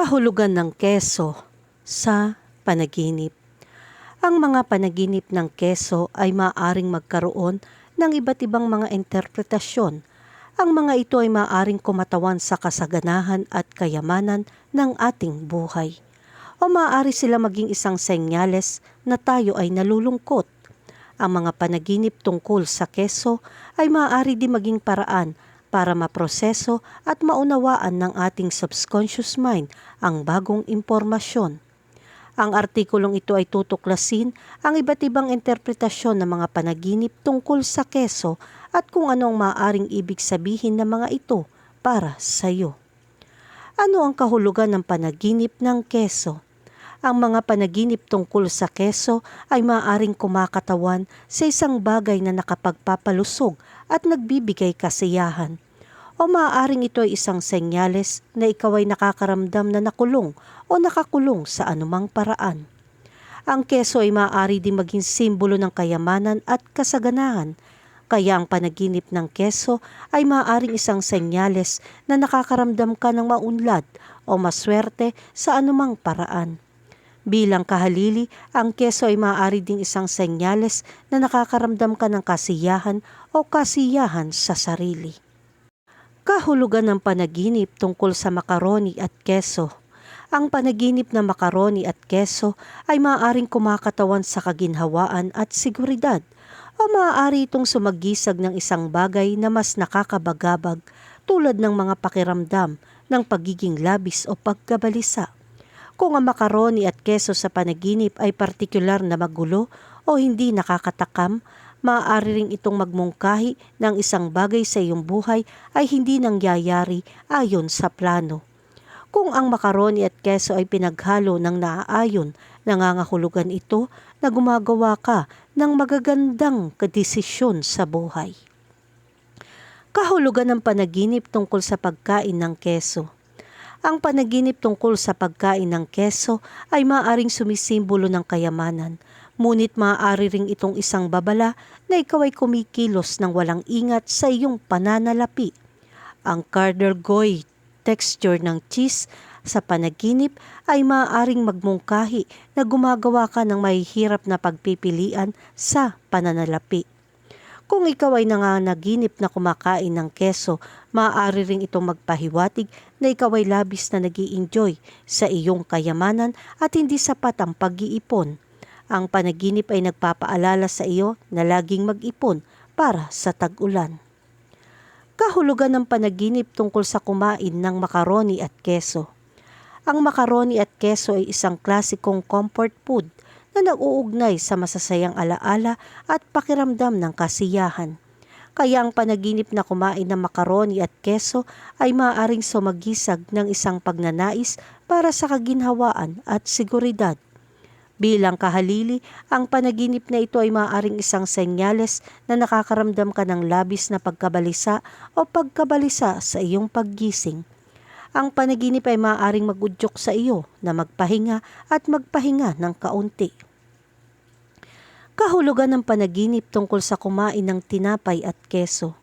Kahulugan ng keso sa panaginip. Ang mga panaginip ng keso ay maaaring magkaroon ng iba't ibang mga interpretasyon. Ang mga ito ay maaaring kumatawan sa kasaganahan at kayamanan ng ating buhay. O maaari sila maging isang senyales na tayo ay nalulungkot. Ang mga panaginip tungkol sa keso ay maaari din maging paraan para maproseso at maunawaan ng ating subconscious mind ang bagong impormasyon. Ang artikulong ito ay tutuklasin ang iba't ibang interpretasyon ng mga panaginip tungkol sa keso at kung ano ang maaaring ibig sabihin ng mga ito para sa iyo. Ano ang kahulugan ng panaginip ng keso? Ang mga panaginip tungkol sa keso ay maaaring kumakatawan sa isang bagay na nakapagpapalusog at nagbibigay kasiyahan. O maaaring ito ay isang senyales na ikaw ay nakakaramdam na nakulong o nakakulong sa anumang paraan. Ang keso ay maaari din maging simbolo ng kayamanan at kasaganahan, kaya ang panaginip ng keso ay maaaring isang senyales na nakakaramdam ka ng maunlad o maswerte sa anumang paraan. Bilang kahalili, ang keso ay maaari ding isang senyales na nakakaramdam ka ng kasiyahan o kasiyahan sa sarili. Kahulugan ng panaginip tungkol sa makaroni at keso. Ang panaginip na makaroni at keso ay maaaring kumakatawan sa kaginhawaan at seguridad o maaari itong sumagisag ng isang bagay na mas nakakabagabag tulad ng mga pakiramdam ng pagiging labis o pagkabalisa. Kung ang makaroni at keso sa panaginip ay partikular na magulo o hindi nakakatakam, maaari ring itong magmungkahi ng isang bagay sa iyong buhay ay hindi nangyayari ayon sa plano. Kung ang makaroni at keso ay pinaghalo ng naaayon, nangangahulugan ito na gumagawa ka ng magagandang kadesisyon sa buhay. Kahulugan ng panaginip tungkol sa pagkain ng keso. Ang panaginip tungkol sa pagkain ng keso ay maaaring sumisimbolo ng kayamanan, ngunit maaari ring itong isang babala na ikaw ay kumikilos ng walang ingat sa iyong pananalapi. Ang Carder-Goy texture ng cheese sa panaginip ay maaaring magmungkahi na gumagawa ka ng mahihirap na pagpipilian sa pananalapi. Kung ikaw ay nanganaginip na kumakain ng keso, maaari ring itong magpahiwatig na ikaw ay labis na nag enjoy sa iyong kayamanan at hindi sapat ang pag-iipon. Ang panaginip ay nagpapaalala sa iyo na laging mag-ipon para sa tag-ulan. Kahulugan ng panaginip tungkol sa kumain ng makaroni at keso. Ang makaroni at keso ay isang klasikong comfort food na nag-uugnay sa masasayang alaala at pakiramdam ng kasiyahan. Kaya ang panaginip na kumain ng makaroni at keso ay maaaring sumagisag ng isang pagnanais para sa kaginhawaan at seguridad. Bilang kahalili, ang panaginip na ito ay maaaring isang senyales na nakakaramdam ka ng labis na pagkabalisa o pagkabalisa sa iyong paggising. Ang panaginip ay maaaring magudyok sa iyo na magpahinga at magpahinga ng kaunti. Kahulugan ng panaginip tungkol sa kumain ng tinapay at keso.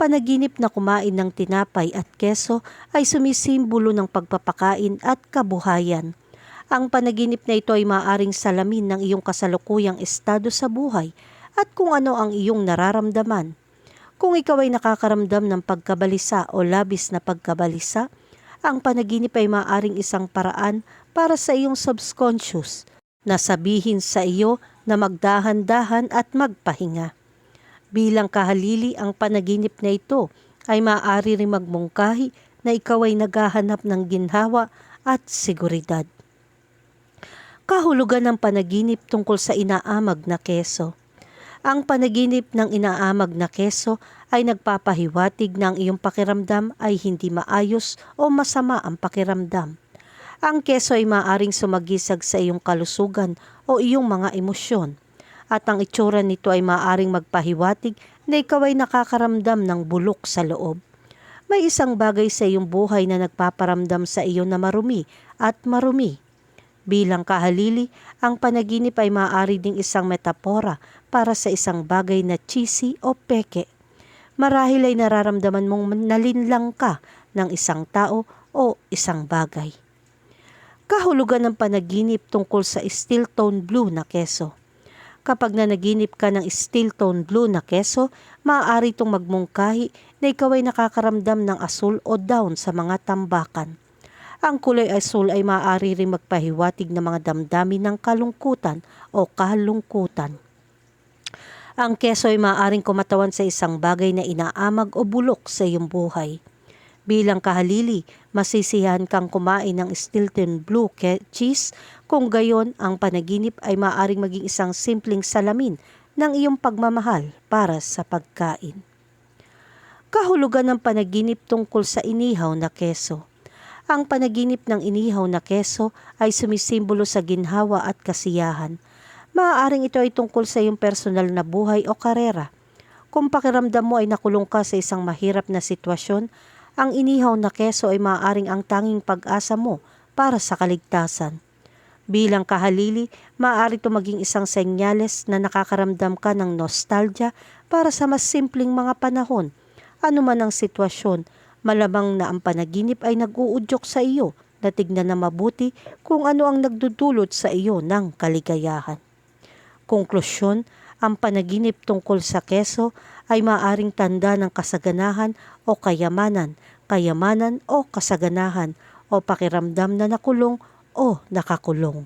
Panaginip na kumain ng tinapay at keso ay sumisimbolo ng pagpapakain at kabuhayan. Ang panaginip na ito ay maaaring salamin ng iyong kasalukuyang estado sa buhay at kung ano ang iyong nararamdaman. Kung ikaw ay nakakaramdam ng pagkabalisa o labis na pagkabalisa, ang panaginip ay maaring isang paraan para sa iyong subconscious na sabihin sa iyo na magdahan-dahan at magpahinga. Bilang kahalili ang panaginip na ito ay maaari rin magmungkahi na ikaw ay naghahanap ng ginhawa at seguridad. Kahulugan ng panaginip tungkol sa inaamag na keso. Ang panaginip ng inaamag na keso ay nagpapahiwatig na ang iyong pakiramdam ay hindi maayos o masama ang pakiramdam. Ang keso ay maaring sumagisag sa iyong kalusugan o iyong mga emosyon. At ang itsura nito ay maaring magpahiwatig na ikaw ay nakakaramdam ng bulok sa loob. May isang bagay sa iyong buhay na nagpaparamdam sa iyo na marumi at marumi Bilang kahalili, ang panaginip ay maaari ding isang metapora para sa isang bagay na cheesy o peke. Marahil ay nararamdaman mong nalinlang ka ng isang tao o isang bagay. Kahulugan ng panaginip tungkol sa steel tone blue na keso. Kapag nanaginip ka ng steel tone blue na keso, maaari itong magmungkahi na ikaw ay nakakaramdam ng asul o down sa mga tambakan. Ang kulay asul ay maaari rin magpahiwatig ng mga damdamin ng kalungkutan o kalungkutan. Ang keso ay maaaring kumatawan sa isang bagay na inaamag o bulok sa iyong buhay. Bilang kahalili, masisiyahan kang kumain ng Stilton Blue cheese kung gayon ang panaginip ay maaaring maging isang simpleng salamin ng iyong pagmamahal para sa pagkain. Kahulugan ng panaginip tungkol sa inihaw na keso. Ang panaginip ng inihaw na keso ay sumisimbolo sa ginhawa at kasiyahan. Maaaring ito ay tungkol sa iyong personal na buhay o karera. Kung pakiramdam mo ay nakulong ka sa isang mahirap na sitwasyon, ang inihaw na keso ay maaaring ang tanging pag-asa mo para sa kaligtasan. Bilang kahalili, maaari ito maging isang senyales na nakakaramdam ka ng nostalgia para sa mas simpleng mga panahon. Ano man ang sitwasyon, malamang na ang panaginip ay nag-uudyok sa iyo na tignan na mabuti kung ano ang nagdudulot sa iyo ng kaligayahan. Konklusyon, ang panaginip tungkol sa keso ay maaring tanda ng kasaganahan o kayamanan, kayamanan o kasaganahan o pakiramdam na nakulong o nakakulong.